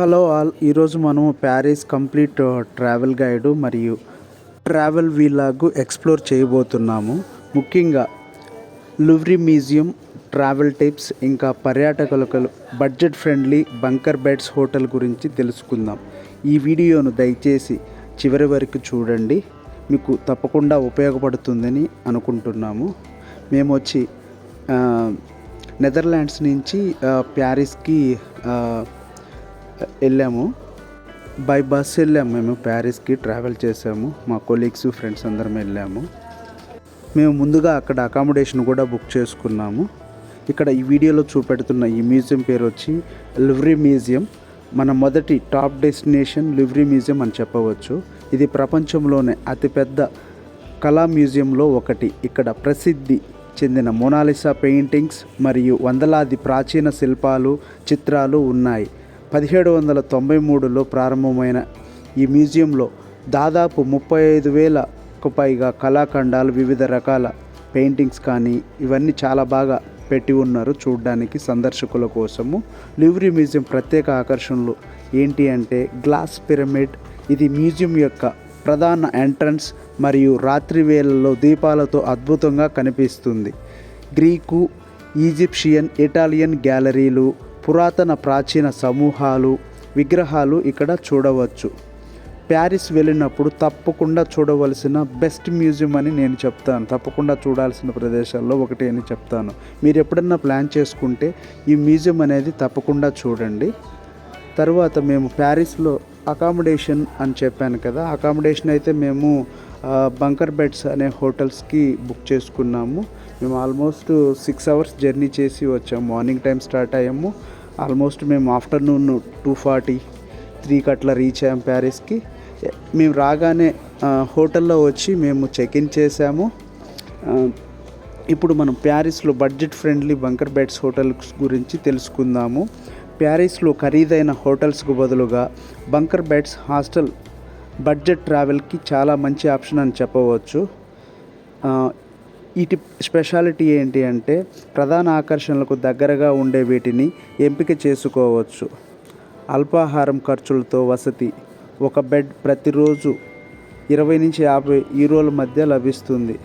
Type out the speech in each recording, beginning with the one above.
Hello all. ఈరోజు మనము Paris complete travel guide మరియు ట్రావెల్ వీలాగు ఎక్స్ప్లోర్ చేయబోతున్నాము. ముఖ్యంగా లువ్రీ మ్యూజియం ట్రావెల్ టిప్స్ ఇంకా పర్యాటకులకు budget friendly bunker beds hotel గురించి తెలుసుకుందాం. ఈ వీడియోను దయచేసి చివరి వరకు చూడండి. మీకు తప్పకుండా ఉపయోగపడుతుందని అనుకుంటున్నాము. మేము వచ్చి నెదర్లాండ్స్ నుంచి ప్యారిస్కి వెళ్ళాము. బై బస్ వెళ్ళాము. మేము ప్యారిస్కి ట్రావెల్ చేసాము మా కొలీగ్స్ ఫ్రెండ్స్ అందరం వెళ్ళాము. మేము ముందుగా అక్కడ అకామిడేషన్ కూడా బుక్ చేసుకున్నాము. ఇక్కడ ఈ వీడియోలో చూపెడుతున్న ఈ మ్యూజియం పేరు వచ్చి లివ్రీ మ్యూజియం మన మొదటి టాప్ డెస్టినేషన్ లివ్రీ మ్యూజియం అని చెప్పవచ్చు. ఇది ప్రపంచంలోనే అతిపెద్ద కళా మ్యూజియంలో ఒకటి. ఇక్కడ ప్రసిద్ధి చెందిన మోనాలిసా పెయింటింగ్స్ మరియు వందలాది ప్రాచీన శిల్పాలు చిత్రాలు ఉన్నాయి. పదిహేడు వందల తొంభై మూడులో ప్రారంభమైన ఈ మ్యూజియంలో దాదాపు ముప్పై ఐదు వేలకు పైగా కళాఖండాలు వివిధ రకాల పెయింటింగ్స్ కానీ ఇవన్నీ చాలా బాగా పెట్టి ఉన్నారు చూడడానికి సందర్శకుల కోసము. లివ్రీ మ్యూజియం ప్రత్యేక ఆకర్షణలు ఏంటి అంటే గ్లాస్ పిరమిడ్ ఇది మ్యూజియం యొక్క ప్రధాన ఎంట్రన్స్ మరియు రాత్రి వేళల్లో దీపాలతో అద్భుతంగా కనిపిస్తుంది. గ్రీకు ఈజిప్షియన్ ఇటాలియన్ గ్యాలరీలు పురాతన ప్రాచీన సమూహాలు విగ్రహాలు ఇక్కడ చూడవచ్చు. ప్యారిస్ వెళ్ళినప్పుడు తప్పకుండా చూడవలసిన బెస్ట్ మ్యూజియం అని నేను చెప్తాను. తప్పకుండా చూడాల్సిన ప్రదేశాల్లో ఒకటి అని చెప్తాను. మీరు ఎప్పుడన్నా ప్లాన్ చేసుకుంటే ఈ మ్యూజియం అనేది తప్పకుండా చూడండి. తర్వాత మేము ప్యారిస్లో అకామిడేషన్ అని చెప్పాను కదా అకామిడేషన్ అయితే మేము బంకర్ బెడ్స్ అనే హోటల్స్కి బుక్ చేసుకున్నాము. మేము ఆల్మోస్ట్ సిక్స్ అవర్స్ జర్నీ చేసి వచ్చాము. మార్నింగ్ టైం స్టార్ట్ అయ్యాము. ఆల్మోస్ట్ మేము ఆఫ్టర్నూన్ టూ ఫార్టీ త్రీకి అట్లా రీచ్ అయ్యాం ప్యారిస్కి. మేము రాగానే హోటల్లో వచ్చి మేము చెక్ ఇన్ చేసాము ఇప్పుడు మనం ప్యారిస్లో budget friendly bunker beds hotels గురించి తెలుసుకుందాము. ప్యారిస్లో ఖరీదైన హోటల్స్కు బదులుగా బంకర్ బెడ్స్ హాస్టల్ బడ్జెట్ ట్రావెల్కి చాలా మంచి ఆప్షన్ అని చెప్పవచ్చు. ఆ, వీటి స్పెషాలిటీ ఏంటి అంటే ప్రధాన ఆకర్షణలకు దగ్గరగా ఉండే వీటిని ఎంపిక చేసుకోవచ్చు. అల్పాహారం ఖర్చులతో వసతి ఒక బెడ్ ప్రతిరోజు ఇరవై నుంచి యాభై యూరోల మధ్య లభిస్తుంది.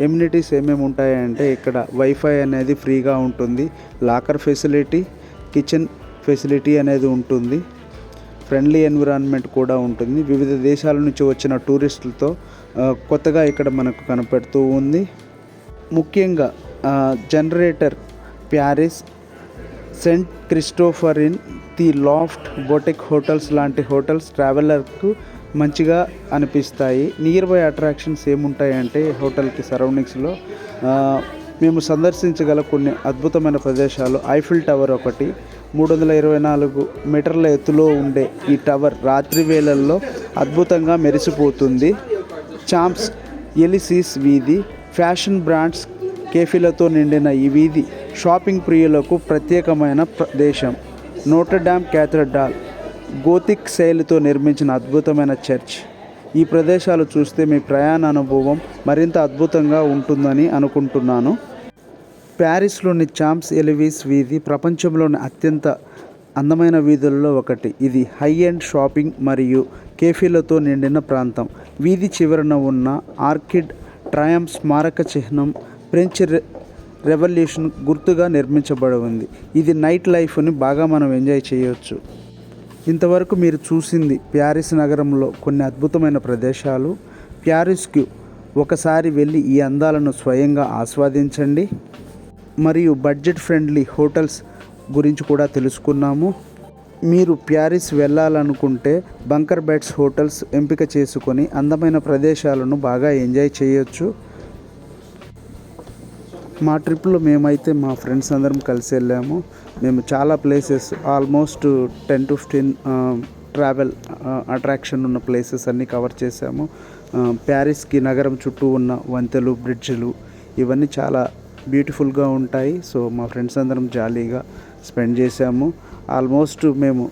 ఎమ్యూనిటీస్ ఏమేమి ఉంటాయంటే ఇక్కడ వైఫై అనేది ఫ్రీగా ఉంటుంది లాకర్ ఫెసిలిటీ కిచెన్ ఫెసిలిటీ అనేది ఉంటుంది ఫ్రెండ్లీ ఎన్విరాన్మెంట్ కూడా ఉంటుంది. వివిధ దేశాల నుంచి వచ్చిన టూరిస్టులతో కొత్తగా ఇక్కడ మనకు కనపడుతూ ఉంది. ముఖ్యంగా Generator Paris Saint Christopher Inn The Loft Boutique hotels లాంటి హోటల్స్ ట్రావెలర్కు మంచిగా అనిపిస్తాయి. నియర్ బై అట్రాక్షన్స్ ఏముంటాయంటే హోటల్కి సరౌండింగ్స్లో మేము సందర్శించగల కొన్ని అద్భుతమైన ప్రదేశాలు. ఐఫిల్ టవర్ ఒకటి మూడు వందల ఇరవై నాలుగు మీటర్ల ఎత్తులో ఉండే ఈ టవర్ రాత్రి వేళల్లో అద్భుతంగా మెరిసిపోతుంది. చాంప్స్ ఎలిసిస్ వీధి ఫ్యాషన్ బ్రాండ్స్ కేఫీలతో నిండిన ఈ వీధి షాపింగ్ ప్రియులకు ప్రత్యేకమైన ప్రదేశం. నోటర్డామ్ క్యాథడ్రాల్ గోతిక్ శైలితో నిర్మించిన అద్భుతమైన చర్చ్. ఈ ప్రదేశాలు చూస్తే మీ ప్రయాణ అనుభవం మరింత అద్భుతంగా ఉంటుందని అనుకుంటున్నాను. ప్యారిస్లోని చాంప్స్ ఎలివీస్ వీధి ప్రపంచంలోని అత్యంత అందమైన వీధులలో ఒకటి. ఇది హై ఎండ్ షాపింగ్ మరియు కేఫీలతో నిండిన ప్రాంతం. వీధి చివరన ఉన్న ఆర్కిడ్ ట్రయం స్మారక చిహ్నం ఫ్రెంచ్ రెవల్యూషన్ గుర్తుగా నిర్మించబడి ఉంది. ఇది నైట్ లైఫ్ని బాగా మనం ఎంజాయ్ చేయవచ్చు ఇంతవరకు మీరు చూసింది ప్యారిస్ నగరంలో కొన్ని అద్భుతమైన ప్రదేశాలు. ప్యారిస్కు ఒకసారి వెళ్ళి ఈ అందాలను స్వయంగా ఆస్వాదించండి. మరియు బడ్జెట్ ఫ్రెండ్లీ హోటల్స్ గురించి కూడా తెలుసుకున్నాము. మీరు ప్యారిస్ వెళ్ళాలనుకుంటే బంకర్ బెడ్స్ హోటల్స్ ఎంపిక చేసుకొని అందమైన ప్రదేశాలను బాగా ఎంజాయ్ చేయొచ్చు. మా ట్రిప్లో మేమైతే మా ఫ్రెండ్స్ అందరం కలిసి వెళ్ళాము. మేము చాలా places almost ten to fifteen travel attraction ఉన్న ప్లేసెస్ అన్నీ కవర్ చేసాము ప్యారిస్కి నగరం చుట్టూ ఉన్న వంతెలు బ్రిడ్జ్లు ఇవన్నీ చాలా బ్యూటిఫుల్గా ఉంటాయి. సో మా ఫ్రెండ్స్ అందరం జాలీగా స్పెండ్ చేసాము ఆల్మోస్ట్ మేము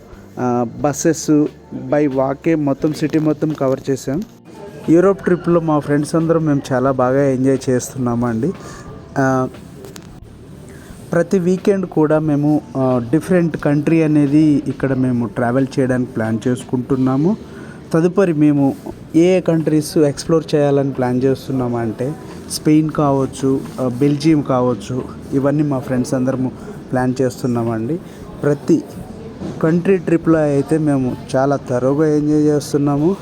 బస్సెస్ బై వాకే మొత్తం సిటీ మొత్తం కవర్ చేసాం యూరోప్ ట్రిప్లో మా ఫ్రెండ్స్ అందరం మేము చాలా బాగా ఎంజాయ్ చేస్తున్నామండి ప్రతి వీకెండ్ కూడా మేము డిఫరెంట్ కంట్రీ అనేది ఇక్కడ మేము ట్రావెల్ చేయడానికి ప్లాన్ చేసుకుంటున్నాము. తదుపరి మేము ఏ ఏ కంట్రీస్ ఎక్స్ప్లోర్ చేయాలని ప్లాన్ చేస్తున్నామంటే స్పెయిన్ కావచ్చు బెల్జియం కావచ్చు ఇవన్నీ మా ఫ్రెండ్స్ అందరము ప్లాన్ చేస్తున్నామండి. ప్రతి కంట్రీ ట్రిప్లో అయితే మేము చాలా తరోగా ఎంజాయ్ చేస్తున్నాము.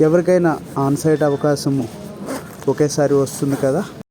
ఎవరికైనా ఆన్ సైట్ అవకాశము ఒకేసారి వస్తుంది కదా?